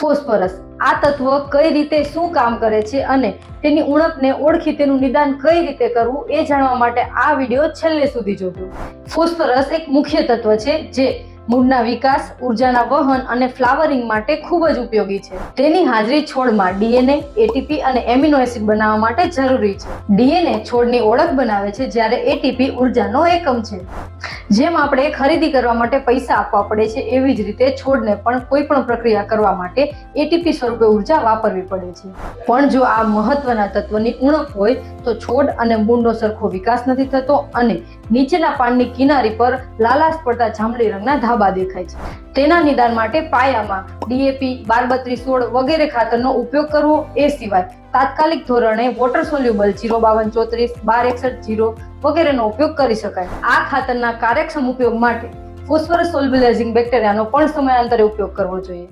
Phosphorus. આ તત્વ કઈ રીતે શું કામ કરે છે અને તેની ઉણપને ઓળખી તેનું નિદાન કઈ રીતે કરવું એ જાણવા માટે આ વીડિયો છેલ્લે સુધી જોજો. ફોસ્ફરસ એક મુખ્ય તત્વ છે જે મૂળના વિકાસ, ઉર્જાના વહન અને ફ્લાવરિંગ માટે ખૂબ જ ઉપયોગી છે. તેની હાજરી છોડમાં ડીએનએ, એટીપી અને એમિનો એસિડ બનાવવા માટે જરૂરી છે. ડીએનએ છોડની ઓળખ બનાવે છે જ્યારે એટીપી ઉર્જાનો એકમ છે. જેમ આપણે ખરીદી કરવા માટે પૈસા આપવા પડે છે, એવી જ રીતે છોડને પણ કોઈ પણ પ્રક્રિયા કરવા માટે એટીપી સ્વરૂપે ઊર્જા વાપરવી પડે છે. પણ જો આ મહત્વના તત્વની ઉણપ હોય, તો છોડ અને મૂળનો સરખો વિકાસ નથી થતો અને નીચેના પાનની કિનારી પર લાલાશ પડતા જાંબલી રંગના ધાબા દેખાય છે. તેના નિદાન માટે પાયામાં ડીએપી બાર બત્રીસ સોળ વગેરે ખાતરનો ઉપયોગ કરવો એ સિવાય તાત્કાલિક ધોરણે વોટર સોલ્યુબલ જીરો બાવન ચોત્રીસ, બાર એકસઠ જીરો વગેરેનો ઉપયોગ કરી શકાય. આ ખાતરના કાર્યક્ષમ ઉપયોગ માટે ફોસ્ફરસ સોલ્યુબલાઇઝિંગ બેક્ટેરિયાનો પણ સમયાંતરે ઉપયોગ કરવો જોઈએ.